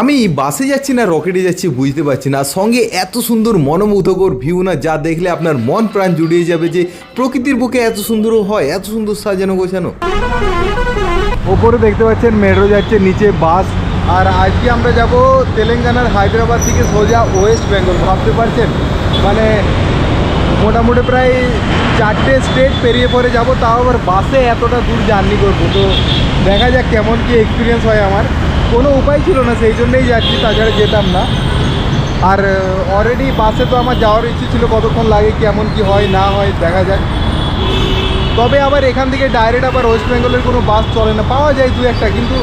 আমি বাসে যাচ্ছি না, রকেটে যাচ্ছি, বুঝতে পারছি না। সঙ্গে এত সুন্দর মনোমুগ্ধকর ভিউ না, যা দেখলে আপনার মন প্রাণ জুড়িয়ে যাবে যে প্রকৃতির বুকে এত সুন্দরও হয়, এত সুন্দর সাজানো গোছানো। ওপরে দেখতে পাচ্ছেন মেট্রো যাচ্ছে, নিচে বাস আর আজকে আমরা যাব তেলেঙ্গানার হায়দ্রাবাদ থেকে সোজা ওয়েস্ট বেঙ্গল, ভাবতে পারছেন? মানে মোটামুটি প্রায় চারটে স্টেট পেরিয়ে পরে যাব, তাও আবার বাসে এতটা দূর জার্নি করব। তো দেখা যাক কেমন কি এক্সপিরিয়েন্স হয় আমার। কোনো উপায় ছিল না, সেই জন্যই যাচ্ছি তাছাড়া যেতাম না। আর অলরেডি বাসে তো আমার যাওয়ার ইচ্ছে ছিল কতক্ষণ লাগে, কেমন কি হয়, না হয়, দেখা যাক। তবে আবার এখান থেকে ডাইরেক্ট আবার ওয়েস্ট বেঙ্গলের কোনো বাস চলে না, পাওয়া যায় দু একটা, কিন্তু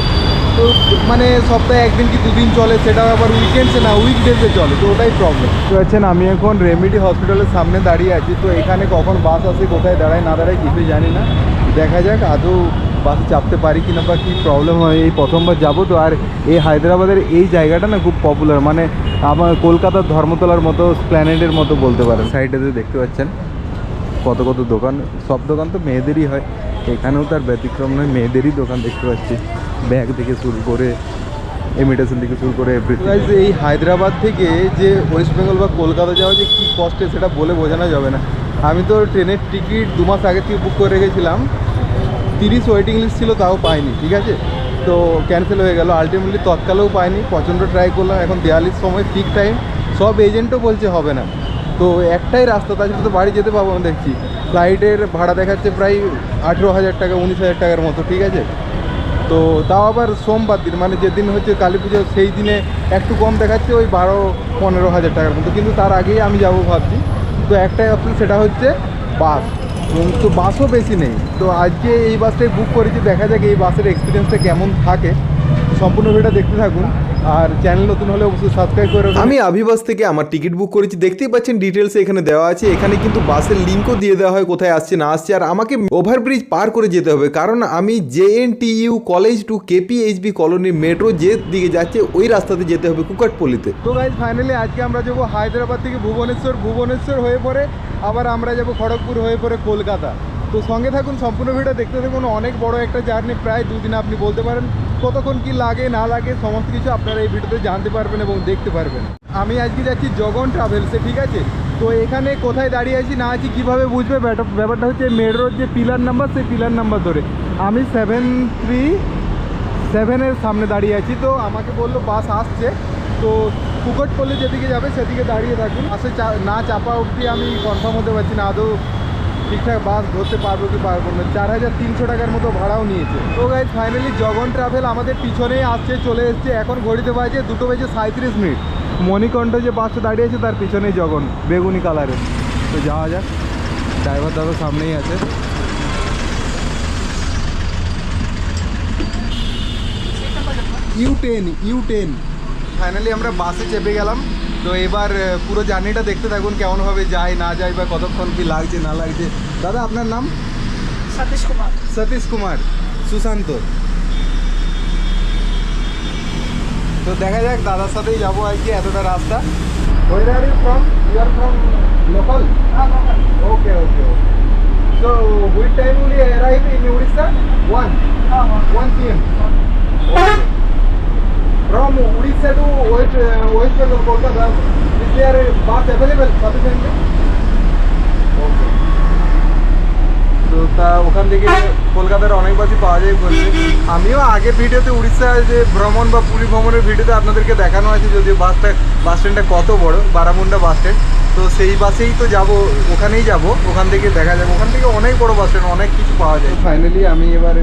তো মানে সপ্তাহে একদিন কি দুদিন চলে, সেটাও আবার উইকেন্ডসে না উইকডেজে চলে, তো ওটাই প্রবলেম তো আছেন আমি এখন রেমিডি হসপিটালের সামনে দাঁড়িয়ে আছি, তো এখানে কখন বাস আসে, কোথায় দাঁড়ায়, না দাঁড়ায় কিছুই জানি না। দেখা যাক, আদৌ বাসে চাপতে পারি কিনা বা কী প্রবলেম হয়, এই প্রথমবার যাব তো। আর এই হায়দ্রাবাদের এই জায়গাটা না খুব পপুলার মানে আমার কলকাতার ধর্মতলার মতো, স্প্ল্যানেডের মতো বলতে পারেন। সাইডেতে দেখতে পাচ্ছেন, কত কত দোকান, সব দোকান তো মেয়েদেরই হয়। এখানেও তার ব্যতিক্রম নয়, মেয়েদেরই দোকান দেখতে পাচ্ছি। ব্যাগ থেকে শুরু করে ইমিটেশন থেকে শুরু করে এই হায়দ্রাবাদ থেকে যে ওয়েস্ট বেঙ্গল বা কলকাতা যাওয়া যে কী কষ্টে, সেটা বলে বোঝানো যাবে না। আমি তো ট্রেনের টিকিট দু মাস আগে থেকে বুক করে রেখেছিলাম। তিরিশ ওয়েটিং লিস্ট ছিল, তাও পাইনি, ঠিক আছে? তো ক্যান্সেল হয়ে গেল। আলটিমেটলি তৎকালেও পাইনি, প্রচণ্ড ট্রাই করলাম, এখন দেয়ালির সময় ঠিক টাইম সব এজেন্টও বলছে হবে না। তো একটাই রাস্তা, তাছাড়া তো বাড়ি যেতে পাবো না, দেখছি। ফ্লাইটের ভাড়া দেখাচ্ছে প্রায় আঠেরো হাজার টাকা, উনিশ হাজার টাকার মতো, ঠিক আছে? তো তাও আবার সোমবার দিন মানে যেদিন হচ্ছে কালী পুজো, সেই দিনে একটু কম দেখাচ্ছে, ওই বারো, পনেরো হাজার টাকার মতো। কিন্তু তার আগেই আমি যাব ভাবছি। তো একটাই অপশন সেটা হচ্ছে বাস এবং তো বাসও বেশি নেই। তো আজকে এই বাসটাই বুক করেছি, দেখা যাক এই বাসের এক্সপিরিয়েন্সটা কেমন থাকে। সম্পূর্ণ ভিডিওটা দেখতে থাকুন। আর চ্যানেল নতুন হলে অবশ্যই সাবস্ক্রাইব করে। আমি আভিবাস থেকে আমার টিকিট বুক করেছি দেখতেই পাচ্ছেন ডিটেলস এখানে দেওয়া আছে। এখানে কিন্তু বাসের লিঙ্কও দিয়ে দেওয়া হয় কোথায় আসছে না আসছে। আর আমাকে ওভারব্রিজ পার করে যেতে হবে কারণ আমি J N T U college to K P H B colony metro যে দিকে যাচ্ছে ওই রাস্তাতে যেতে হবে কুকাটপল্লিতে। তো গাইজ ফাইনালি আজকে আমরা যাব হায়দ্রাবাদ থেকে ভুবনেশ্বর। ভুবনেশ্বর হয়ে পরে আবার আমরা যাব খড়গপুর হয়ে পরে কলকাতা। তো সঙ্গে থাকুন, সম্পূর্ণ ভিডিও দেখতে থাকুন। অনেক বড় একটা জার্নি প্রায় দুদিন আপনি বলতে পারেন। কতক্ষণ কি লাগে, না লাগে, সমস্ত কিছু আপনারা এই ভিডিওতে জানতে পারবেন এবং দেখতে পারবেন। আমি আজকে যাচ্ছি জগন ট্রাভেলসে ঠিক আছে? তো এখানে কোথায় দাঁড়িয়ে আছি, না আছি, কীভাবে বুঝবে? ব্যাপারটা হচ্ছে মেট্রোর যে পিলার নাম্বার সেই পিলার নাম্বার ধরে। আমি সেভেন থ্রি সেভেনের সামনে দাঁড়িয়ে আছি। তো আমাকে বলল, বাস আসছে। তো কুকটপল্লি যেদিকে যাবে, সেদিকে দাঁড়িয়ে থাকুন। আসে না চাপা অবধি আমি কনফার্ম হতে পারছি না। আদৌ ঠিকঠাক বাস ধরতে পারব কি পারব না। চার হাজার তিনশো টাকার মতো ভাড়াও নিয়েছে। তো গাইজ ফাইনালি জগন ট্রাভেল আমাদের পিছনেই আসছে, চলে এসছে। এখন ঘড়িতে বাজে দুটো বেজে সাঁত্রিশ মিনিট। মণিকণ্ঠ যে বাসটা দাঁড়িয়ে আছে, তার পিছনেই জগন, বেগুনি কালারের তো যাওয়া যাক। ড্রাইভার দাদা সামনেই আছে। U ten U ten finally আমরা বাসে চেপে গেলাম। তো এবার পুরো জার্নিটা দেখতে থাকুন কেমনভাবে যায় না যায় বা কতক্ষণ কি লাগছে না লাগছে। দাদা আপনার নাম? সতীশ কুমার। সতীশ কুমার সুশান্ত। তো দেখা যাক দাদার সাথেই যাব আর কি এতটা রাস্তা। Local okay okay so which time you arrive in Orissa one one PM From Odisha to West, uh, West Bengal, Kolkata, is there a bus available sufficiently? Okay. তো তা ওখান থেকে কলকাতার অনেক বাসই পাওয়া যায় বলছে আমিও আগে ভিডিওতে উড়িষ্যা যে ভ্রমণ বা পুরী ভ্রমণের ভিডিওতে আপনাদেরকে দেখানো আছে যদিও বাসটা বাস স্ট্যান্ডটা কত বড় বারামুন্ডা বাস স্ট্যান্ড তো সেই বাসেই তো যাব ওখানেই যাব ওখান থেকে দেখা যাবে। ওখান থেকে অনেক বড় বাস অনেক কিছু পাওয়া যায়। ফাইনালি আমি এবার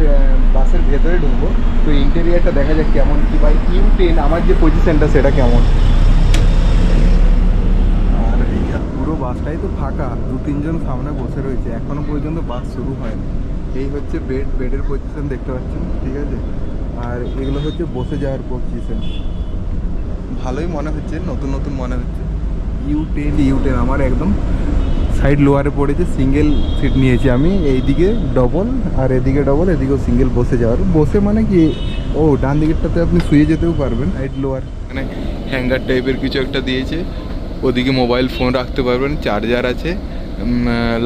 বাসের ভেতরে ঢুকবো। তো ইন্টেরিয়ারটা দেখা যাক কেমন কি ভাই ইউ টেন আমার যে পজিশনটা সেটা কেমন। আর এই পুরো বাসটাই তো ফাঁকা দু তিনজন সামনে বসে রয়েছে এখনও পর্যন্ত বাস শুরু হয়নি। এই হচ্ছে বেড বেডের পজিশন দেখতে পাচ্ছেন ঠিক আছে? আর এগুলো হচ্ছে বসে যাওয়ার পজিশন ভালোই মনে হচ্ছে নতুন নতুন মনে হচ্ছে। ইউ টেন ইউ টেন আমার একদম সাইড লোয়ারে পড়েছে সিঙ্গেল সিট নিয়েছি আমি। এইদিকে ডবল আর এদিকে ডবল এদিকেও সিঙ্গেল বসে যাওয়ার। বসে মানে কি, ও, ডান দিকেরটাতে আপনি শুয়ে যেতেও পারবেন সাইড লোয়ার মানে হ্যাঙ্গার টাইপের কিছু একটা দিয়েছে। ওদিকে মোবাইল ফোন রাখতে পারবেন চার্জার আছে।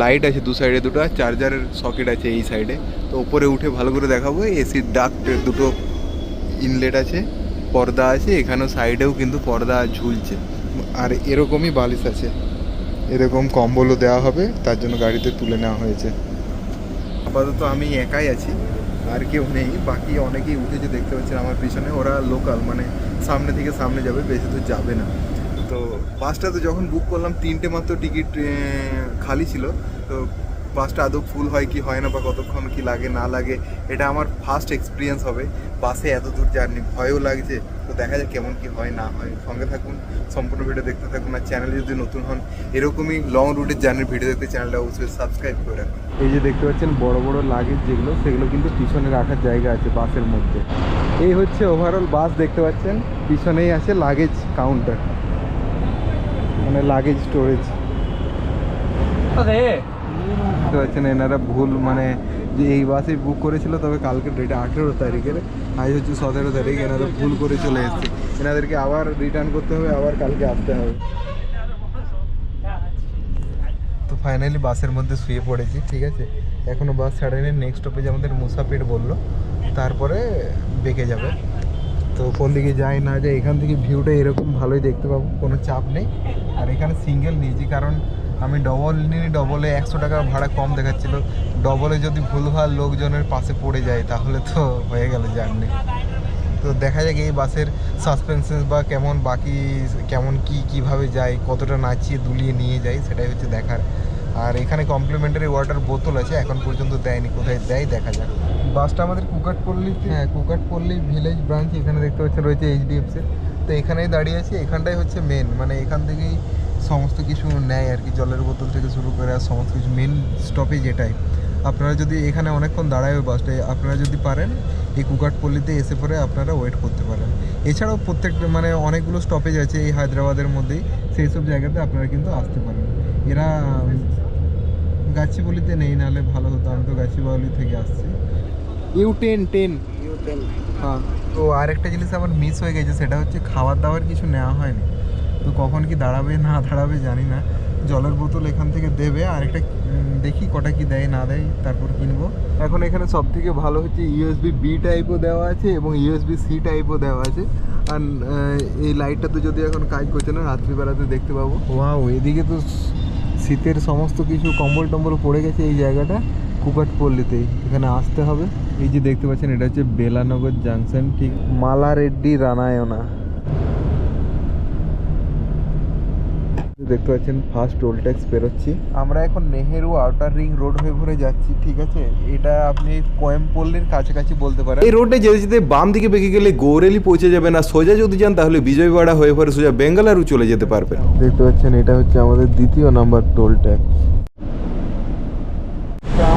লাইট আছে দু সাইডে দুটো, আর চার্জারের সকেট আছে এই সাইডে তো ওপরে উঠে ভালো করে দেখাবো এসির ডাক্ট দুটো ইনলেট আছে, পর্দা আছে। এখানেও সাইডেও কিন্তু পর্দা ঝুলছে। আর এরকমই বালিশ আছে। এরকম কম্বলও দেওয়া হবে, তার জন্য গাড়িতে তুলে নেওয়া হয়েছে। আপাতত আমি একাই আছি, আর কেউ নেই। বাকি অনেকেই উঠেছে, দেখতে পাচ্ছেন আমার পিছনে। ওরা লোকাল মানে সামনে থেকে সামনে যাবে, বেশি তো যাবে না। তো বাসটা তো যখন বুক করলাম, তিনটে মাত্র টিকিট খালি ছিল। তো বাসটা আদৌ ফুল হয় কি হয় না বা কতক্ষণ কি লাগে না লাগে এটা আমার ফার্স্ট এক্সপিরিয়েন্স হবে। বাসে এত দূর জার্নি ভয়ও লাগছে। তো দেখা যাক কেমন কি হয় না হয়। সঙ্গে থাকুন সম্পূর্ণ ভিডিও দেখতে থাকুন আর চ্যানেলে যদি নতুন হন এরকমই লং রুটের জার্নির ভিডিও দেখতে চ্যানেলটা অবশ্যই সাবস্ক্রাইব করে রাখুন। এই যে দেখতে পাচ্ছেন বড় বড় লাগেজ যেগুলো সেগুলো কিন্তু পিছনে রাখার জায়গা আছে বাসের মধ্যে। এই হচ্ছে ওভারঅল বাস দেখতে পাচ্ছেন পিছনেই আছে লাগেজ কাউন্টার মানে লাগেজ স্টোরেজ দেখতে পাচ্ছেন এনারা ভুল মানে যে এই বাসে বুক করেছিল, তবে কালকে ডেট আঠেরো তারিখের, আজ হচ্ছে সতেরো তারিখ, এনারা ভুল করে চলে এসছে। এনাদেরকে আবার রিটার্ন করতে হবে, আবার কালকে আসতে হবে। তো ফাইনালি বাসের মধ্যে শুয়ে পড়েছি, ঠিক আছে? এখনও বাস ছাড়েনি নেক্সট স্টপেজ আমাদের মুসাপেট বলল, তারপরে বেঁকে যাবে। তো কোন দিকে যাই না যায় এখান থেকে ভিউটা এরকম ভালোই দেখতে পাবো, কোনো চাপ নেই। আর এখানে সিঙ্গেল নিয়েছি, কারণ আমি ডবল নিয়ে ডবলে একশো টাকা ভাড়া কম দেখাচ্ছিল। ডবলে যদি ভুলভাল লোকজনের পাশে পড়ে যায় তাহলে তো হয়ে গেল জার্নি তো দেখা যাক এই বাসের সাসপেন্সেস বা কেমন বাকি কেমন কি কীভাবে যায় কতটা নাচিয়ে দুলিয়ে নিয়ে যায় সেটাই হচ্ছে দেখার। আর এখানে কমপ্লিমেন্টারি ওয়াটার বোতল আছে এখন পর্যন্ত দেয়নি কোথায় দেয় দেখা যাক। বাসটা আমাদের কুকাটপল্লি হ্যাঁ কুকাটপল্লি ভিলেজ ব্রাঞ্চ এখানে দেখতে পাচ্ছেন রয়েছে এইচডিএফসি তো এখানেই দাঁড়িয়ে আছে এখানটাই হচ্ছে মেন মানে এখান থেকেই সমস্ত কিছু নেয় আর কি জলের বোতল থেকে শুরু করে আর সমস্ত কিছু মেন স্টপেজ এটাই। আপনারা যদি এখানে অনেকক্ষণ দাঁড়ায় ওই বাসটায় আপনারা যদি পারেন এই কুকাটপল্লিতে এসে পরে আপনারা ওয়েট করতে পারেন। এছাড়াও প্রত্যেকটা মানে অনেকগুলো স্টপেজ আছে এই হায়দ্রাবাদের মধ্যেই সেই সব জায়গাতে আপনারা কিন্তু আসতে পারেন। এরা গাছিবলিতে নেই নাহলে ভালো হতো। আমি তো গাছিবাউলি থেকে আসছি। ইউ টেন টেন হ্যাঁ। তো আরেকটা জিনিস আমার মিস হয়ে গেছে সেটা হচ্ছে খাবার দাবার কিছু নেওয়া হয়নি। তো কখন কি দাঁড়াবে না দাঁড়াবে জানি না। জলের বোতল এখান থেকে দেবে আর একটা দেখি কটা কি দেয় না দেয় তারপর কিনবো। এখন এখানে সব থেকে ভালো হচ্ছে ইউএসবি বি টাইপও দেওয়া আছে এবং ইউএসবি সি টাইপও দেওয়া আছে। আর এই লাইটটা তো যদি এখন কাজ করছে না রাত্রিবেলাতে দেখতে পাবো। ওয়াও এদিকে তো শীতের সমস্ত কিছু কম্বল টম্বল পড়ে গেছে এই জায়গাটা কুকাট পল্লীতেই। এখানে আসতে হবে। এই যে দেখতে পাচ্ছেন এটা হচ্ছে বেলানগর জাংশন ঠিক মালা রেড্ডি রানায়না। দেখতে পাচ্ছেন ফার্স্ট টোল ট্যাক্স পেরোচ্ছি আমরা এখন নেহেরু আউটার রিং রোড হয়ে ভরে যাচ্ছি ঠিক আছে? এটা আপনি কোয়েম্পল্লির কাছাকাছি বলতে পারেন। এই রোডে যেতে যেতে বাম দিকে বেঁকে গেলে গৌরেলি পৌঁছে যাবে না সোজা যদি যান তাহলে বিজয়বাড়া হয়ে পরে সোজা বেঙ্গালুরু চলে যেতে পারবেন। দেখতে পাচ্ছেন এটা হচ্ছে আমাদের দ্বিতীয় নাম্বার টোল ট্যাক্স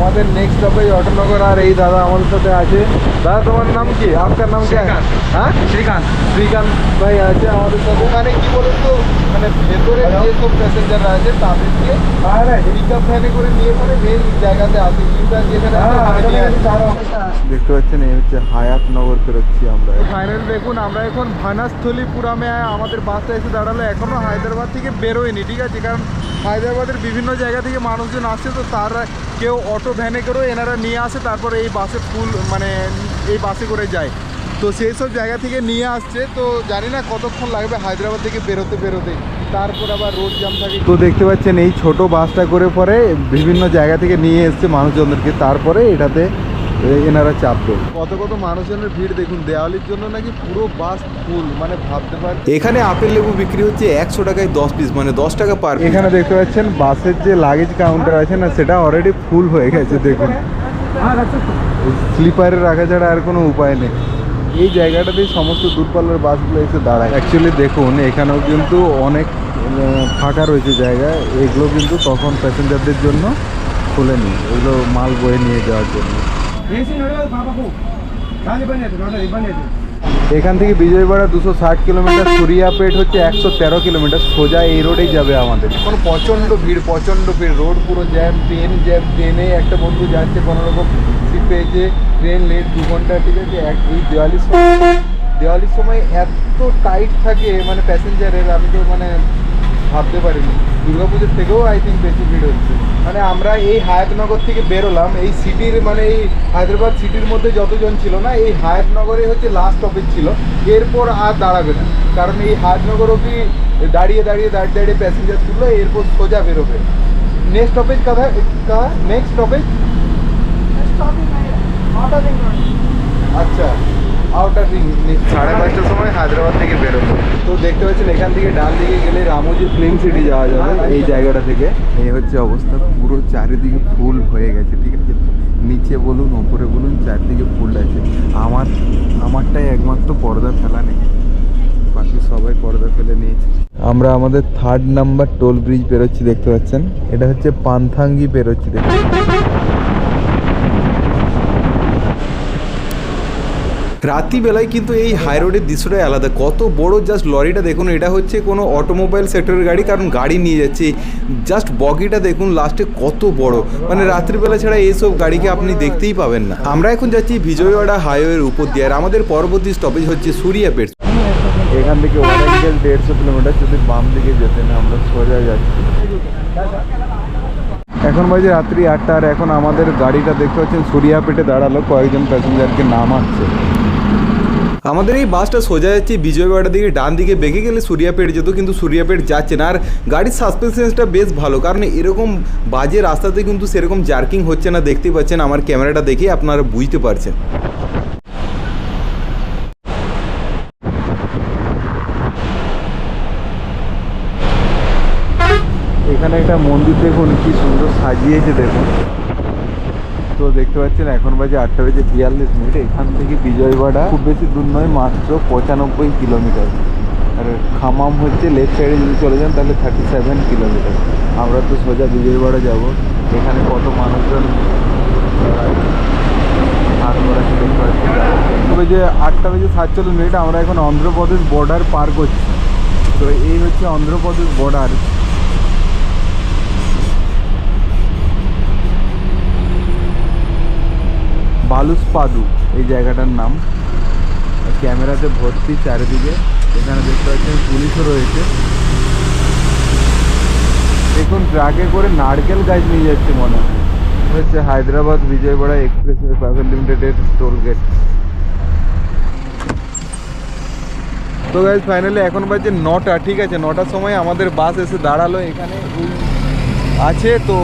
আমাদের নেক্সট স্টপেজ অটোনগর আর এই দাদা আমাদের সাথে আছে। দাদা তোমার নাম কি? আপনার নাম কি? হ্যাঁ? শ্রীকান্ত। শ্রীকান্ত ভাই আছে আমাদের সাথে। ওখানে কি বলুন তো মানে ভেতরে যে সব প্যাসেঞ্জাররা আছে তাদেরকে পিক আপ ভ্যানে করে নিয়ে পরে মেন জায়গাতে আসে ইউটার যেখানে আছে ওখানে নিয়ে আসে। দেখতে পাচ্ছেন এই হচ্ছে হায়াত নগর পেরোচ্ছি আমরা। ফাইনাল দেখুন আমরা এখন ভানাস্থলীপুরামে আমাদের বাসটা এসে দাঁড়াল এখনও হায়দ্রাবাদ থেকে বেরোয়নি ঠিক আছে? কারণ হায়দ্রাবাদের বিভিন্ন জায়গা থেকে মানুষজন আসছে, তো তারা কেউ অটো ভ্যানে করেও এনারা নিয়ে আসে, তারপরে এই বাসে ফুল মানে এই বাসে করে যায়। তো সেই সব জায়গা থেকে নিয়ে আসছে, তো জানি না কতক্ষণ লাগবে হায়দ্রাবাদ থেকে বেরোতে বেরোতে। তারপর আবার রোড জ্যাম থাকে। তো দেখতে পাচ্ছেন এই ছোট বাসটা করে পরে বিভিন্ন জায়গা থেকে নিয়ে এসছে মানুষজনদেরকে, তারপরে এটাতে এনারা চাপবে। কত কত মানুষজনের ভিড় দেখুন দেওয়ালির জন্য নাকি পুরো বাস ফুল মানে ভাবতে পারছি এখানে আপেল লেবু বিক্রি হচ্ছে একশো টাকায় দশ পিস মানে দশ টাকা পার এখানে দেখতে পাচ্ছেন বাসের যে লাগেজ কাউন্টার আছে না সেটা অলরেডি ফুল হয়ে গেছে দেখুন। স্লিপারে রাখা ছাড়া আর কোনো উপায় নেই। এই জায়গাটাতেই সমস্ত দূরপাল্লার বাসগুলো এসে দাঁড়ায়। অ্যাকচুয়ালি দেখুন এখানেও কিন্তু অনেক ফাঁকা রয়েছে জায়গা। এগুলো কিন্তু তখন প্যাসেঞ্জারদের জন্য খোলেনি এগুলো মাল বয়ে নিয়ে যাওয়ার জন্য। এখান থেকে বিজয়বাড়া দুশো ষাট কিলোমিটার সুরিয়াপেট হচ্ছে একশো তেরো কিলোমিটার সোজা এই রোডেই যাবে আমাদের। এখন প্রচণ্ড ভিড় প্রচণ্ড ভিড়। রোড পুরো জ্যাম ট্রেন জ্যাম ট্রেনে একটা বন্ধু যাচ্ছে কোনো রকম সিট পেয়েছে ট্রেন লেট দু ঘণ্টা ঠিক আছে? এক এই দেওয়ালির সময় দেওয়ালির সময় এত টাইট থাকে মানে প্যাসেঞ্জারের আমি তো মানে ভাবতে পারিনি। দুর্গাপুজোর থেকেও আই থিঙ্ক বেশি ভিড় হচ্ছে। মানে আমরা এই হায়াতনগর থেকে বেরোলাম এই সিটির মানে এই হায়দ্রাবাদ সিটির মধ্যে যতজন ছিল না এই হায়াতনগরে হচ্ছে লাস্ট স্টপেজ ছিল। এরপর আর দাঁড়াবে না। কারণ এই হায়াতনগর অবধি দাঁড়িয়ে দাঁড়িয়ে দাঁড়িয়ে দাঁড়িয়ে প্যাসেঞ্জার তুললো এরপর সোজা বেরোবে। নেক্সট স্টপেজ কোথায় নেক্সট স্টপেজ আচ্ছা। আউটার রিং সাড়ে পাঁচটার সময় হায়দ্রাবাদ থেকে বেরোবো। তো দেখতে পাচ্ছেন এখান থেকে ডান দিকে গেলে রামোজি ফিল্ম সিটি যাওয়া যাবে এই জায়গাটা থেকে। এই হচ্ছে অবস্থা পুরো চারিদিকে ফুল হয়ে গেছে ঠিক আছে? নিচে বলুন ওপরে বলুন চারিদিকে ফুল আছে। আমার আমারটাই একমাত্র পর্দা ফেলা নেই। বাকি সবাই পর্দা ফেলে নিয়েছে। আমরা আমাদের থার্ড নাম্বার টোল ব্রিজ বেরোচ্ছি দেখতে পাচ্ছেন? এটা হচ্ছে পানথাঙ্গি বেরোচ্ছি দেখতে রাত্রিবেলায় কিন্তু এই হাই রোডের দৃশ্যটাই আলাদা। কত বড় জাস্ট লরিটা দেখুন, এটা হচ্ছে কোনো অটোমোবাইল সেক্টরের গাড়ি, কারণ গাড়ি নিয়ে যাচ্ছে। জাস্ট বগিটা দেখুন লাস্টে কত বড়। মানে রাত্রিবেলা ছাড়া এইসব গাড়িকে আপনি দেখতেই পাবেন না। আমরা এখন যাচ্ছি বিজয়ওয়াড়া হাইওয়ের উপর দিয়ে, আর আমাদের পরবর্তী স্টপেজ হচ্ছে সুরিয়াপেট এখান থেকে দেড়শো কিলোমিটার যদি বাম দিকে যেতেন আমরা সোজা যাচ্ছি। এখন বাজে রাত্রি আটটা, আর এখন আমাদের গাড়িটা দেখতে পাচ্ছেন সুরিয়াপেটে দাঁড়াল, কয়েকজন প্যাসেঞ্জারকে নামাচ্ছে। আমাদের এই বাসটা সোজা যাচ্ছে বিজয়বাড়ার দিকে, ডান দিকে বেঁকে গেলে সুরিয়াপেট যেত, কিন্তু সুরিয়াপেট যাচ্ছে না। আর গাড়ির সাসপেন্সেন্সটা বেশ ভালো, কারণ এরকম বাজে রাস্তাতে কিন্তু সেরকম জার্কিং হচ্ছে না, দেখতে পাচ্ছেন আমার ক্যামেরাটা দেখে আপনারা বুঝতে পারছেন। এখানে একটা মন্দির দেখুন, কি সুন্দর সাজিয়েছে দেখুন। তো দেখতে পাচ্ছেন, এখন বাজে আটটা বেজে বিয়াল্লিশ মিনিট। এখান থেকে বিজয়বাড়া খুব বেশি দূর নয়, মাত্র পঁচানব্বই কিলোমিটার। আর খামাম হচ্ছে লেফট সাইডে যদি চলে যান, তাহলে থার্টি সেভেন কিলোমিটার। আমরা তো সোজা বিজয়বাড়া যাব। এখানে কত মানুষজন যে আটটা বেজে সাতচল্লিশ মিনিট, আমরা এখন অন্ধ্রপ্রদেশ বর্ডার পার করছি। তো এই হচ্ছে অন্ধ্রপ্রদেশ বর্ডার বালুসপাদু, এই জায়গাটার নাম। ক্যামেরাতে ভর্তি চারিদিকে। এখানে দেখতে পাচ্ছেন পুলিশও রয়েছে। দেখুন, ট্রাকে করে নারকেল গাছ নিয়ে যাচ্ছে মনে হয়। হচ্ছে হায়দ্রাবাদ বিজয়বাড়া এক্সপ্রেসওয়ে প্রাইভেট লিমিটেডের টোল গেট। তো গাইজ ফাইনালি এখন বাজে নটা, ঠিক আছে? নটার সময় আমাদের বাস এসে দাঁড়াল এখানে। আছে তো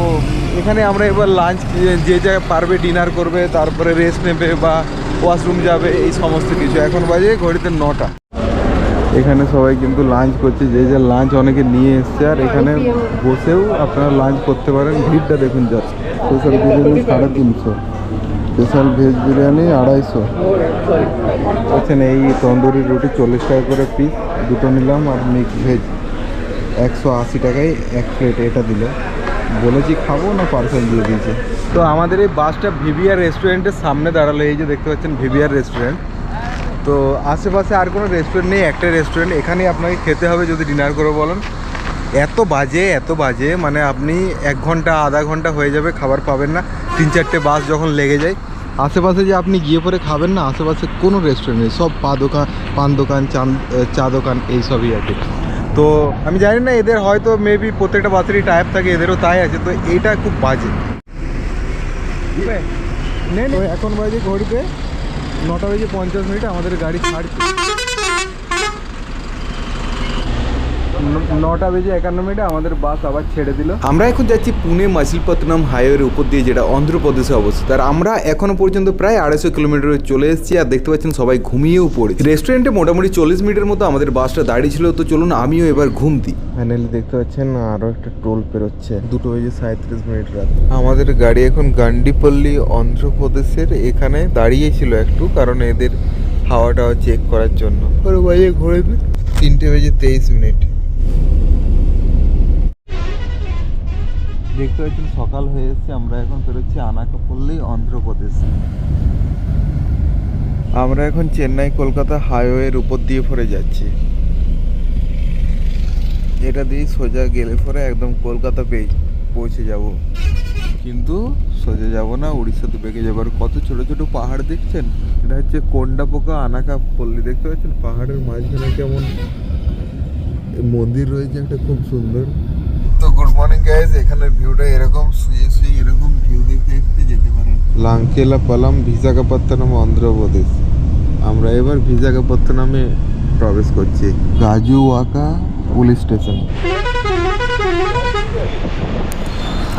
এখানে আমরা এবার লাঞ্চ যে জায়গায় পারবে ডিনার করবে, তারপরে রেস্ট নেবে বা ওয়াশরুম যাবে, এই সমস্ত কিছু। এখন বাজে ঘড়িতে নটা। এখানে সবাই কিন্তু লাঞ্চ করছে। যে যার লাঞ্চ অনেকে নিয়ে এসছে, আর এখানে বসেও আপনারা লাঞ্চ করতে পারেন। ভিড়টা দেখুন জাস্ট স্পেশাল বিরিয়ানি সাড়ে তিনশো। স্পেশাল ভেজ বিরিয়ানি আড়াইশো। বলছেন এই তন্দুরি রুটি চল্লিশ টাকা করে পিস দুটো নিলাম আর মিক্স ভেজ একশো আশি টাকায় এক প্লেট এটা দিল। বলেছি খাব না পার্সেল দিয়ে দিয়েছে? তো আমাদের এই বাসটা ভিভিআর রেস্টুরেন্টের সামনে দাঁড়াল, এই যে দেখতে পাচ্ছেন ভিভিআর রেস্টুরেন্ট তো আশেপাশে আর কোনো রেস্টুরেন্ট নেই, একটা রেস্টুরেন্ট এখানেই আপনাকে খেতে হবে যদি ডিনার করে বলেন। এত বাজে এত বাজে মানে আপনি এক ঘণ্টা, আধা ঘণ্টা হয়ে যাবে, খাবার পাবেন না। তিন চারটে বাস যখন লেগে যায়, আশেপাশে যে আপনি গিয়ে পরে খাবেন না, আশেপাশে কোনো রেস্টুরেন্ট নেই। সব পা দোকান, পান দোকান, চান চা দোকান, এইসবই আছে তো আমি জানি না এদের হয়তো মেবি প্রত্যেকটা বাসেরই টাইপ থাকে এদেরও তাই আছে তো এটা খুব বাজে। এখন বাজে ঘড়িতে নটা বেজে পঞ্চাশ মিনিট আমাদের গাড়ি ছাড়ছে ন- নটা বেজে একান্ন মিনিটে আমাদের বাস আবার ছেড়ে দিল। আমরা এখন যাচ্ছি পুনে মাসিলপত্তনম হাইওয়ের উপর দিয়ে যেটা অন্ধ্রপ্রদেশে অবস্থিত। আর আমরা এখনও পর্যন্ত প্রায় আড়াইশো কিলোমিটার চলে এসেছি আর দেখতে পাচ্ছেন সবাই ঘুমিয়েও পড়ে রেস্টুরেন্টে মোটামুটি চল্লিশ মিনিটের মতো আমাদের বাসটা দাঁড়িয়ে ছিল তো চলুন আমিও এবার ঘুম দিই। ফাইনালি দেখতে পাচ্ছেন আরও একটা টোল পেরোচ্ছে। দুটো বেজে সাঁত্রিশ মিনিট রাত। আমাদের গাড়ি এখন গান্ডিপল্লি অন্ধ্রপ্রদেশের এখানে দাঁড়িয়েছিল একটু কারণ এদের হাওয়া টাওয়া চেক করার জন্য। ওর ঘুরে তিনটে বেজে তেইশ মিনিট। দেখতে পাচ্ছেন, সকাল হয়ে এসছে। আমরা এখন বেরোচ্ছি আনাকাপল্লী অন্ধ্রপ্রদেশ। আমরা এখন চেন্নাই কলকাতা হাইওয়ের উপর দিয়ে পরে যাচ্ছি। এটা দিয়ে সোজা গেলে পরে একদম কলকাতা পেয়ে পৌঁছে যাব। কিন্তু সোজা যাব না উড়িষ্যাতে বেঁকে যাব। আর কত ছোট ছোট পাহাড় দেখছেন? এটা হচ্ছে কোন্ডা পোকা আনাকা পল্লী দেখতে পাচ্ছেন? পাহাড়ের মাঝখানে কেমন মন্দির রয়েছে একটা খুব সুন্দর। তো গুড মর্নিং গাইজ এখানের ভিউটা এরকম শুয়ে শুয়ে এরকম ভিউ দেখতে দেখতে যেতে পারেন। লাঙ্কেলা পালাম বিশাখাপত্তনম অন্ধ্রপ্রদেশ। আমরা এবার ভিশাখাপত্তনমে প্রবেশ করছি। Gajuwaka police station.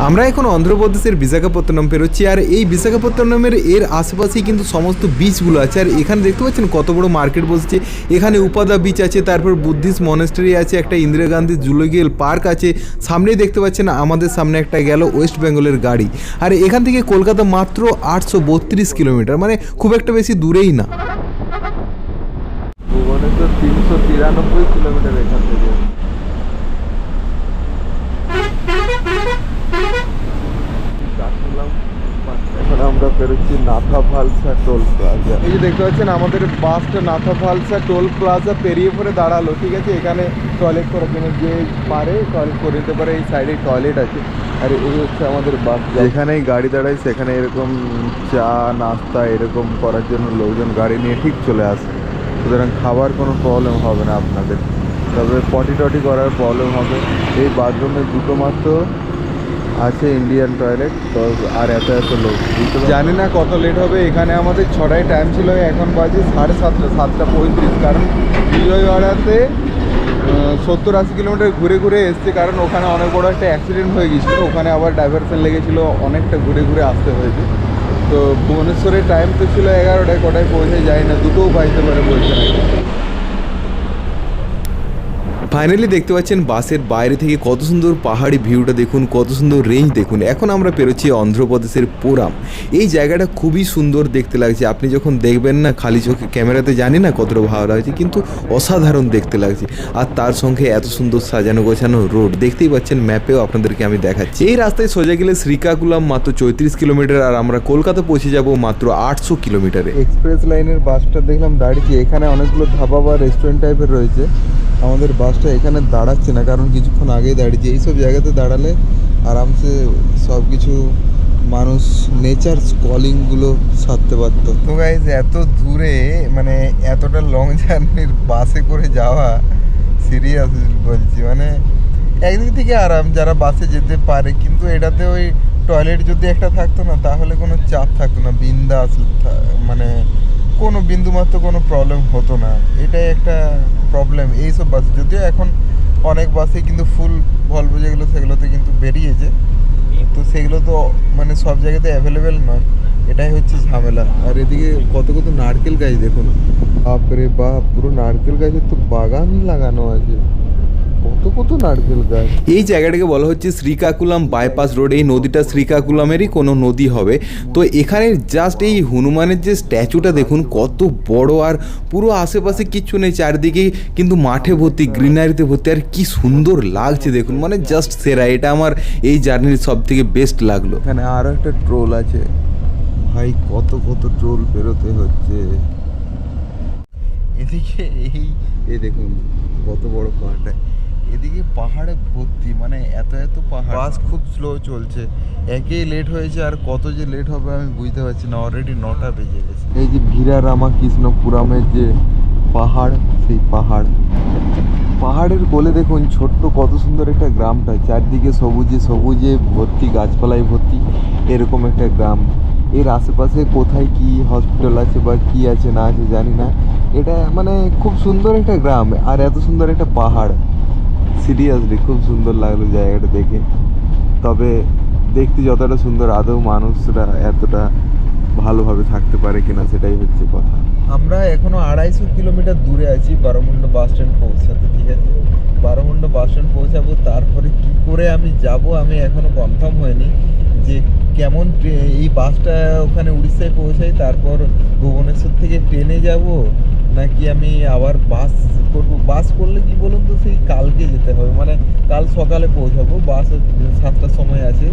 আমরা এখন অন্ধ্রপ্রদেশের বিশাখাপত্তনম পেরোচ্ছি, আর এই বিশাখাপত্তনমের এর আশেপাশেই কিন্তু সমস্ত বিচগুলো আছে। আর এখানে দেখতে পাচ্ছেন কত বড় মার্কেট বসছে। এখানে উপাদা বিচ আছে, তারপর বুদ্ধিস্ট মনেস্টারি আছে, একটা ইন্দিরা গান্ধী জুলজিক্যাল পার্ক আছে। সামনেই দেখতে পাচ্ছেন আমাদের সামনে একটা গেল ওয়েস্ট বেঙ্গলের গাড়ি। আর এখান থেকে কলকাতা মাত্র আটশো বত্রিশ কিলোমিটার মানে খুব একটা বেশি দূরেই না। ভুবনেশ্বর তিনশো তিরানব্বই কিলোমিটার এখান থেকে। এখন আমরা পেরোচ্ছি নাথা ভালসা টোল প্লাজা। এই যে দেখতে পাচ্ছেন আমাদের বাসটা নাথা ভালসা টোল প্লাজা পেরিয়ে পরে দাঁড়াল ঠিক আছে? এখানে টয়লেট করার জন্য যে পারে টয়লেট করে নিতে পারে এই সাইডে টয়লেট আছে। আর এই হচ্ছে আমাদের বাস যেখানেই গাড়ি দাঁড়ায় সেখানে এরকম চা নাস্তা এরকম করার জন্য লোকজন গাড়ি নিয়ে ঠিক চলে আসে। সুতরাং খাবার কোনো প্রবলেম হবে না আপনাদের। তবে পটি টটি করার প্রবলেম হবে। এই বাথরুমে দুটো মাত্র আছে ইন্ডিয়ান টয়লেট তো আর এত এত লোক জানি না কত লেট হবে, এখানে আমাদের ছটায় টাইম ছিল, এখন বাজে সাড়ে সাতটা সাতটা পঁয়ত্রিশ, কারণ বিজয়ওয়াড়াতে সত্তর আশি কিলোমিটার ঘুরে ঘুরে এসছে, কারণ ওখানে অনেক বড় একটা অ্যাক্সিডেন্ট হয়ে গেছিল ওখানে আবার ডাইভারশন লেগেছিলো, অনেকটা ঘুরে ঘুরে আসতে হয়েছে। তো ভুবনেশ্বরের টাইম তো ছিল এগারোটায়, কটায় পৌঁছে যায় না, দুটোও পাইতে পারে বলছে ফাইনালি দেখতে পাচ্ছেন বাসের বাইরে থেকে কত সুন্দর পাহাড়ি ভিউটা দেখুন, কত সুন্দর রেঞ্জ দেখুন। এখন আমরা পেরোচ্ছি অন্ধ্রপ্রদেশের পোরাম। এই জায়গাটা খুবই সুন্দর দেখতে লাগছে। আপনি যখন দেখবেন না, খালি চোখে ক্যামেরাতে জানি না কতটা ভালো লাগছে, কিন্তু অসাধারণ দেখতে লাগছে। আর তার সঙ্গে এত সুন্দর সাজানো গোছানো রোড। দেখতেই পাচ্ছেন ম্যাপেও আপনাদেরকে আমি দেখাচ্ছি। এই রাস্তায় সোজা গেলে শ্রীকাকুলাম মাত্র চৌত্রিশ কিলোমিটার, আর আমরা কলকাতা পৌঁছে যাব মাত্র আটশো কিলোমিটারে। এক্সপ্রেস লাইনের বাসটা দেখলাম দাঁড়িয়েছে এখানে অনেকগুলো ধাবা বা রেস্টুরেন্ট টাইপের রয়েছে। আমাদের বাসটা এখানে দাঁড়াচ্ছে না, কারণ কিছুক্ষণ আগেই দাঁড়িয়েছে। এইসব জায়গাতে দাঁড়ালে আরামসে সব কিছু মানুষ নেচার কলিংগুলো সারতে পারতো। তো গাইজ এত দূরে মানে এতটা লং জার্নির বাসে করে যাওয়া সিরিয়াস বলছি। মানে একদিক থেকে আরাম, যারা বাসে যেতে পারে, কিন্তু এটাতে ওই টয়লেট যদি একটা থাকতো না, তাহলে কোনো চাপ থাকতো না, বিন্দাস মানে কোনো বিন্দুমাত্র কোনো প্রবলেম হতো না। এটাই একটা প্রবলেম এইসব বাসে। যদিও এখন অনেক বাসে কিন্তু ফুল ভলভো যেগুলো, সেগুলোতে কিন্তু বেরিয়েছে। তো সেগুলো তো মানে সব জায়গাতে অ্যাভেলেবেল নয়। এটাই হচ্ছে ঝামেলা। আর এদিকে কত কত নারকেল গাছ দেখুন। বাপরে বাপ, পুরো নারকেল গাছের তো বাগান লাগানো আছে। কত কত নারকেল গাছ। এই জায়গাটাকে বলা হচ্ছে শ্রীকাকুলাম বাইপাস রোড। এই নদীটা শ্রীকাকুলামেরই কোনো নদী হবে। তো এখানে জাস্ট এই হনুমানের যে স্ট্যাচুটা দেখুন কত বড় আর পুরো আশেপাশে কিচ্ছু নেই চারিদিকে কিন্তু মাঠে ভর্তি গ্রিনারিতে ভর্তি আর কি সুন্দর লাগছে দেখুন। মানে জাস্ট সেরা এটা আমার এই জার্নির সব থেকে বেস্ট লাগল। এখানে আরও একটা ট্রোল আছে। ভাই কত কত ট্রোল বেরোতে হচ্ছে। এদিকে এই এই দেখুন কত বড় পাহাড়টা। এদিকে পাহাড়ে ভর্তি মানে এত এত পাহাড়। বাস খুব স্লো চলছে। একেই লেট হয়েছে আর কত যে লেট হবে আমি বুঝতে পারছি না অলরেডি নটা বেজে গেছে। এই যে ভিরা রামাকৃষ্ণপুরামের যে পাহাড় সেই পাহাড়। পাহাড়ের কোলে দেখুন ছোট্ট কত সুন্দর একটা গ্রামটা চারদিকে সবুজে সবুজে ভর্তি গাছপালায় ভর্তি এরকম একটা গ্রাম। এর আশেপাশে কোথায় কি হসপিটাল আছে বা কি আছে না আছে জানি না। এটা মানে খুব সুন্দর একটা গ্রাম আর এত সুন্দর একটা পাহাড়। সিরিয়াসলি খুব সুন্দর লাগল জায়গাটা দেখে। তবে দেখতে যতটা সুন্দর, আদৌ মানুষরা এতটা ভালোভাবে থাকতে পারে কিনা সেটাই হচ্ছে কথা। আমরা এখনও আড়াইশো কিলোমিটার দূরে আছি বারোমুন্ডা বাস স্ট্যান্ড পৌঁছাতে, ঠিক আছে? বারোমুন্ডা বাস স্ট্যান্ড পৌঁছাবো, তারপরে কি করে আমি যাব আমি এখনও কনফার্ম হয়নি যে কেমন এই বাসটা ওখানে উড়িষ্যায় পৌঁছাই, তারপর ভুবনেশ্বর থেকে ট্রেনে যাব নাকি আমি আবার বাস করব? বাস করলে কি বলুন তো সেই কালকে যেতে হবে? মানে কাল সকালে পৌঁছাবো। বাস সাতটার সময় আছে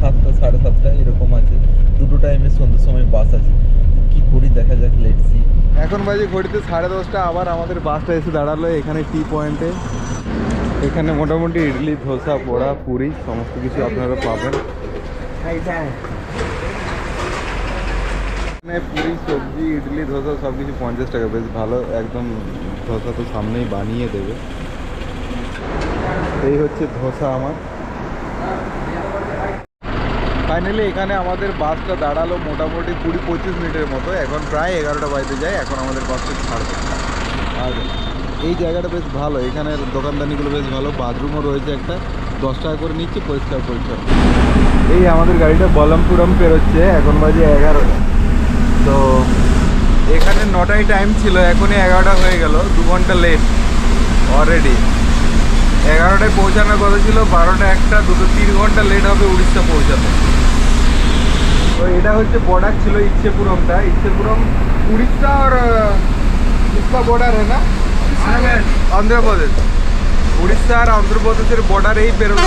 সাতটা সাড়ে সাতটা এরকম আছে। দুটো টাইমে সন্ধ্যের সময় বাস আছে। কি করি দেখা যাক লেটসি এখন বাজে ঘড়িতে সাড়ে দশটা আবার আমাদের বাসটা এসে দাঁড়াল এখানে টি পয়েন্টে এখানে মোটামুটি ইডলি ধোসা পোড়া পুরি সমস্ত কিছু আপনারা পাবেন। এখানে পুরি, সবজি, ইডলি, ধোসা সব কিছু পঞ্চাশ টাকা। বেশ ভালো, একদম ধোসা তো সামনেই বানিয়ে দেবে। এই হচ্ছে ধোসা আমার। ফাইনালি এখানে আমাদের বাসটা দাঁড়াল মোটামুটি কুড়ি পঁচিশ মিনিটের মতো। এখন প্রায় এগারোটা বাজতে যায়, এখন আমাদের বাসটা ছাড়বে। আর এই জায়গাটা বেশ ভালো, এখানের দোকানদানিগুলো বেশ ভালো। বাথরুমও রয়েছে একটা। দশ টাকা করে নিচ্ছে, পরিষ্কার পরিচ্ছন্ন। এই আমাদের গাড়িটা বলমপুরম পেরোচ্ছে, এখন বাজে এগারোটা। তো এখানে নটাই টাইম ছিল, এখনই এগারোটা হয়ে গেল, দু ঘণ্টা লেট অলরেডি এগারোটায় পৌঁছানোর কথা ছিল, বারোটা একটা, দুটো তিন ঘণ্টা লেট হবে উড়িষ্যা পৌঁছাতে। তো এটা হচ্ছে বর্ডার ছিল ইচ্ছেপুরমটা। ইচ্ছেপুরম উড়িষ্যা আর উড়িষ্যা বর্ডার হয় না? অন্ধ্রপ্রদেশ। উড়িষ্যা আর অন্ধ্রপ্রদেশের বর্ডার এই পেরোনো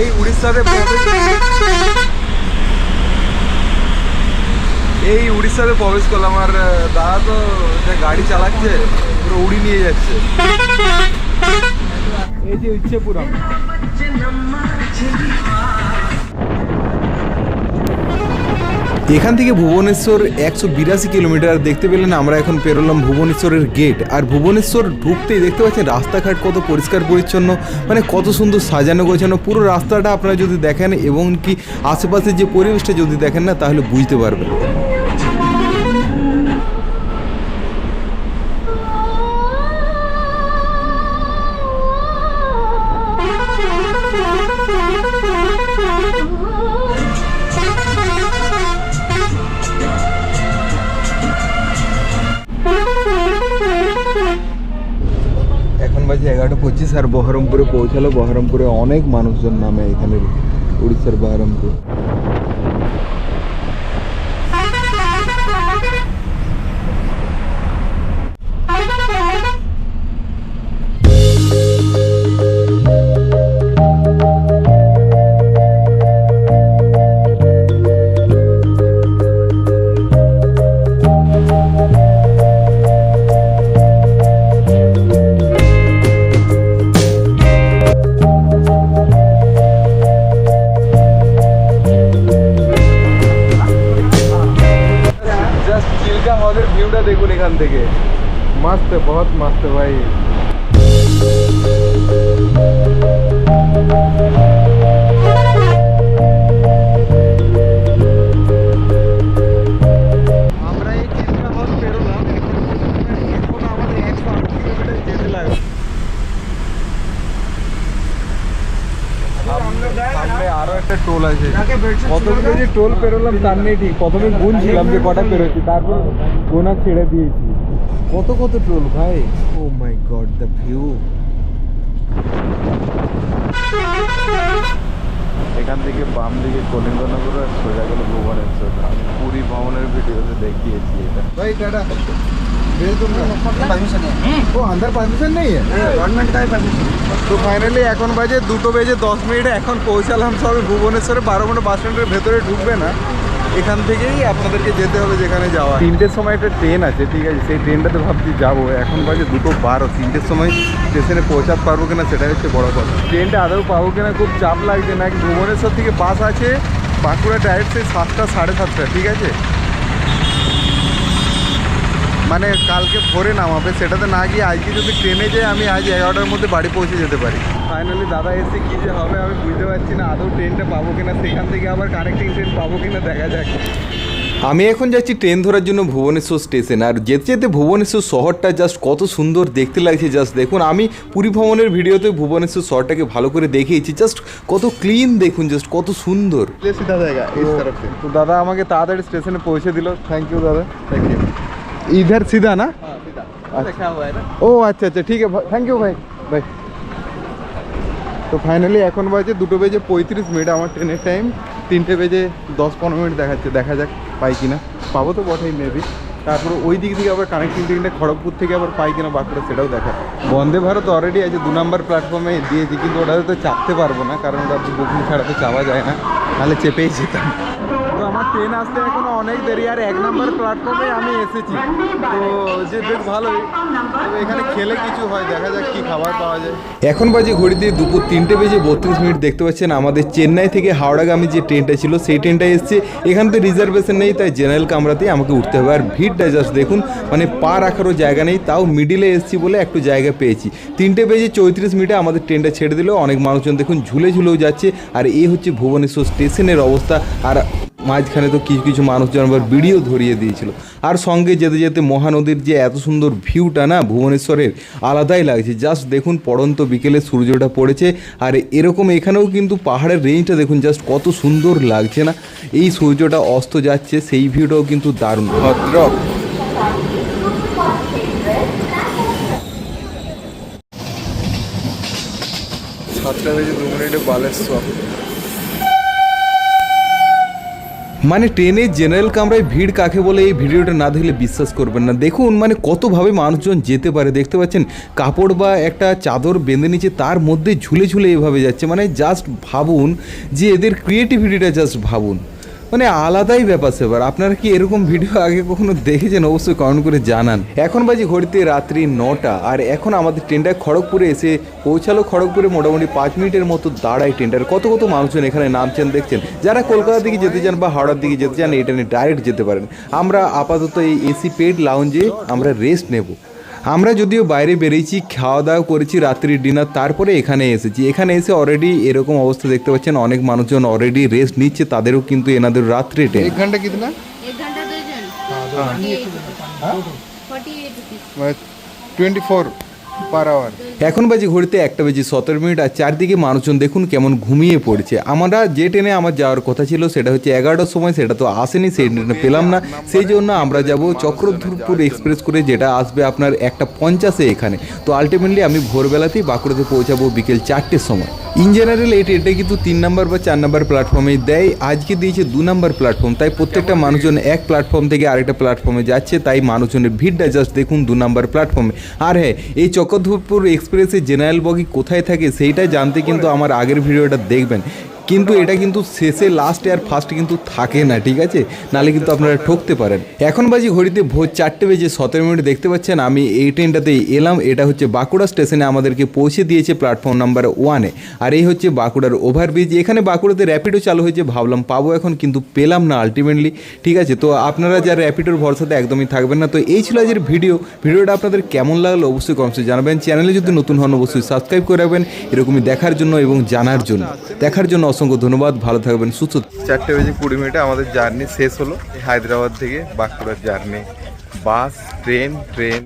এই উড়িষ্যাতে এই উড়িষ্যাতে প্রবেশ করলাম, আর দাদা তো যে গাড়ি চালাচ্ছে, পুরো উড়ি নিয়ে যাচ্ছে। এই যে ইচ্ছেপুরম। এখান থেকে ভুবনেশ্বর একশো বিরাশি কিলোমিটার দেখতে পেলেন আমরা এখন পেরোলাম ভুবনেশ্বরের গেট। আর ভুবনেশ্বর ঢুকতেই দেখতে পাচ্ছেন রাস্তাঘাট কত পরিষ্কার পরিচ্ছন্ন মানে কত সুন্দর সাজানো গোছানো। পুরো রাস্তাটা আপনারা যদি দেখেন, এবং কি আশেপাশে যে পরিবেশটা যদি দেখেন না, তাহলে বুঝতে পারবেন। বাজে এগারোটা পঁচিশ আর বহরমপুরে পৌঁছালো। বহরমপুরে অনেক মানুষজন নামে এখানে উড়িষ্যার বহরমপুর। আরও একটা টোল আছে। কতগুলো যে টোল পেরোলাম তার নেই ঠিক। প্রথমে গুনছিলাম যে কটা পেরোচ্ছি তারপর গোনা ছেড়ে দিয়েছি। কত কত টোল ভাই? ভিউ এখান থেকে বাম দিকে কলিঙ্গনগর আর সোজা গেল ভুবনেশ্বর আমি পুরী ভবনের ভিডিওতে দেখিয়েছি এটা। ভাই টাটা। তো ফাইনালি এখন বাজে দুটো বেজে দশ মিনিটে এখন পৌঁছালাম। সব ভুবনেশ্বরে বারো মিনিট বাস স্ট্যান্ডের ভেতরে ঢুকবে না। এখান থেকেই আপনাদেরকে যেতে হবে যেখানে যাওয়া তিনটের সময় একটা ট্রেন আছে, ঠিক আছে? সেই ট্রেনটাতে ভাবছি যাব। এখন বাজে দুটো বারো। তিনটের সময় স্টেশনে পৌঁছাতে পারব কিনা সেটাই হচ্ছে বড় কথা। ট্রেনটা আদৌ পাবো কিনা খুব চাপ লাগছে নাকি ভুবনেশ্বর থেকে বাস আছে, বাঁকুড়া ডাইরেক্ট সেই সাতটা, সাড়ে সাতটা, ঠিক আছে? মানে কালকে ভোরে নামাবে সেটাতে না গিয়ে আজকে যদি ট্রেনে যাই আমি আজ এগারোটার মধ্যে বাড়ি পৌঁছে যেতে পারি। ফাইনালি দাদা এসে কী যে হবে আমি বুঝতে পারছি না আদৌ ট্রেনটা পাবো কিনা সেখান থেকে আবার কানেক্টিং ট্রেন পাবো কিনা দেখা যাক। আমি এখন যাচ্ছি ট্রেন ধরার জন্য ভুবনেশ্বর স্টেশন আর যেতে যেতে ভুবনেশ্বর শহরটা জাস্ট কত সুন্দর দেখতে লাগছে জাস্ট দেখুন আমি পুরী ভ্রমণের ভিডিওতে ভুবনেশ্বর শহরটাকে ভালো করে দেখিয়েছি জাস্ট কত ক্লিন দেখুন জাস্ট কত সুন্দর। দাদা আমাকে তাড়াতাড়ি স্টেশনে পৌঁছে দিল। থ্যাংক ইউ দাদা। থ্যাংক ইউ इधर सीधा ना लिखा हुआ है ना ও আচ্ছা আচ্ছা ঠিক আছে থ্যাংক ইউ ভাই ভাই তো ফাইনালি এখন বাজে দুটো বেজে পঁয়ত্রিশ মিনিট আমার ট্রেনের টাইম তিনটে বেজে দশ পনেরো মিনিট দেখাচ্ছে দেখা যাক পাই কিনা পাবো তো বটেই মেবি তারপরে ওই দিক থেকে আবার কানেক্টিং ট্রেনটা খড়গপুর থেকে আবার পাই কিনা বাঁকুড়া সেটাও দেখা বন্দে ভারত অলরেডি আছে দু নম্বর প্ল্যাটফর্মে দিয়েছি কিন্তু ওটাতে তো চাপতে পারবো না কারণ ওটা বুকিং ছাড়া তো চাওয়া যায় না তাহলে চেপেই যেতাম তো আমার ট্রেন আসতে এখনও অনেক দেরি, আর এক নম্বর প্ল্যাটফর্মে আমি এসেছি। তো যে বেশ ভালোই। এখানে খেলে কিছু হয়, দেখা যাক কি খাবার পাওয়া যায়। এখন বাজে ঘড়িতে দুপুর তিনটে বেজে বত্রিশ মিনিট। দেখতে পাচ্ছেন আমাদের চেন্নাই থেকে হাওড়াগামী যে ট্রেনটা ছিল, সেই ট্রেনটা এসছে। এখান থেকে রিজার্ভেশন নেই, তাই জেনারেল কামরাতেই আমাকে উঠতে হবে। আর ভিড়টা জাস্ট দেখুন মানে পা রাখারও জায়গা নেই, তাও মিডিলে এসছি বলে একটু জায়গা পেয়েছি। তিনটে বেজে চৌত্রিশ মিনিটে আমাদের ট্রেনটা ছেড়ে দিলেও অনেক মানুষজন দেখুন ঝুলে ঝুলেও যাচ্ছে। আর এই হচ্ছে ভুবনেশ্বর স্টেশনের অবস্থা। আর মাঝখানে তো কিছু কিছু মানুষজন আবার ভিডিও ধরিয়ে দিয়েছিল। আর সঙ্গে যেতে যেতে মহানদীর যে এত সুন্দর ভিউটা না ভুবনেশ্বরের আলাদাই লাগছে। জাস্ট দেখুন পড়ন্ত বিকেলে সূর্যটা পড়েছে। আর এরকম এখানেও কিন্তু পাহাড়ের রেঞ্জটা দেখুন, জাস্ট কত সুন্দর লাগছে না। এই সূর্যটা অস্ত যাচ্ছে, সেই ভিউটাও কিন্তু দারুণ। ভদ্রক। সাতটা বেজে দু মিনিটে বালেশ্বর। মানে ট্রেনে জেনারেল কামরায় ভিড় কাকে বলে এই ভিডিওটা না দেখলে বিশ্বাস করবেন না। দেখুন মানে কতভাবে মানুষজন যেতে পারে, দেখতে পাচ্ছেন, কাপড় বা একটা চাদর বেঁধে নিচে তার মধ্যে ঝুলে ঝুলে এভাবে যাচ্ছে। মানে জাস্ট ভাবুন যে এদের ক্রিয়েটিভিটিটা জাস্ট ভাবুন। মানে আলাদাই ব্যাপার সেবার। আপনারা কি এরকম ভিডিও আগে কখনো দেখেছেন? অবশ্যই কমেন্ট করে জানান। এখন বাজে ঘড়িতে রাত্রি নটা, আর এখন আমাদের ট্রেনটা খড়গপুরে এসে পৌঁছালো খড়গপুরে মোটামুটি পাঁচ মিনিটের মতো দাঁড়ায় ট্রেনটার কত কত মানুষজন এখানে নামছেন, দেখছেন? যারা কলকাতার দিকে যেতে চান বা হাওড়ার দিকে যেতে চান এই ট্রেনে ডাইরেক্ট যেতে পারেন। আমরা আপাতত এই এসি পেড লাউঞ্জে আমরা রেস্ট নেব। আমরা যদিও বাইরে বেরিয়েছি খাওয়া দাওয়া করেছি রাত্রির ডিনার তারপরে এখানে এসেছি। এখানে এসে অলরেডি এরকম অবস্থা দেখতে পাচ্ছেন অনেক মানুষজন অলরেডি রেস্ট নিচ্ছে তাদেরও কিন্তু এনাদের রাত্রে ট্রেন এক ঘণ্টা টোয়েন্টি ফোর পার এখন বাজে ঘড়িতে একটা বেজে সতেরো মিনিট আর চারদিকে মানুষজন দেখুন কেমন ঘুমিয়ে পড়ছে। আমরা যে ট্রেনে আমার যাওয়ার কথা ছিল সেটা হচ্ছে এগারোটার সময়, সেটা তো আসেনি, সেই ট্রেনে পেলাম না। সেই জন্য আমরা যাব চক্রধরপুর এক্সপ্রেস করে, যেটা আসবে আপনার একটা পঞ্চাশে এখানে। তো আলটিমেটলি আমি ভোরবেলাতেই বাঁকুড়াতে পৌঁছাবো বিকেল চারটের সময়। ইন জেনারেল এই ট্রেনটা কিন্তু তিন নম্বর বা চার নম্বর প্ল্যাটফর্মে দেয়। আজকে দিয়েছে দু নম্বর প্ল্যাটফর্ম তাই প্রত্যেকটা মানুষজন এক প্ল্যাটফর্ম থেকে আরেকটা প্ল্যাটফর্মে যাচ্ছে তাই মানুষজনের ভিড়টা জাস্ট দেখুন দু নম্বর প্ল্যাটফর্মে আর হ্যাঁ এই চক্রধরপুর এক্সপ্রেসে জেনারেল বগি কোথায় থাকে সেইটা জানতে কিন্তু আমার আগের ভিডিওটা দেখবেন। কিন্তু এটা কিন্তু শেষে লাস্টে আর ফার্স্ট কিন্তু থাকে না, ঠিক আছে? নালে কিন্তু আপনারা ঠকতে পারেন। এখন বাজি ঘড়িতে ভোর চারটে বেজে সতেরো মিনিট দেখতে পাচ্ছেন, আমি এই ট্রেনটাতে এলাম। এটা হচ্ছে বাঁকুড়া স্টেশনে আমাদেরকে পৌঁছে দিয়েছে প্ল্যাটফর্ম নাম্বার ওয়ানে আর এই হচ্ছে বাঁকুড়ার ওভারব্রিজ এখানে বাঁকুড়াতে র্যাপিডো চালু হয়েছে, ভাবলাম পাবো এখন, কিন্তু পেলাম না আলটিমেটলি ঠিক আছে? তো আপনারা যা র্যাপিডোর ভরসাতে একদমই থাকবেন না। তো এই ছিল আজকের ভিডিও ভিডিওটা আপনাদের কেমন লাগল অবশ্যই কমেন্টসে জানাবেন। চ্যানেলে যদি নতুন হন, অবশ্যই সাবস্ক্রাইব করে রাখবেন। এরকমই দেখার জন্য এবং জানার জন্য। দেখার জন্য অসংখ্য ধন্যবাদ, ভালো থাকবেন, সুস্থ চারটে বেজে কুড়ি মিনিটে আমাদের জার্নি শেষ হলো। হায়দ্রাবাদ থেকে বাঁকুড়ার জার্নি। বাস, ট্রেন ট্রেন।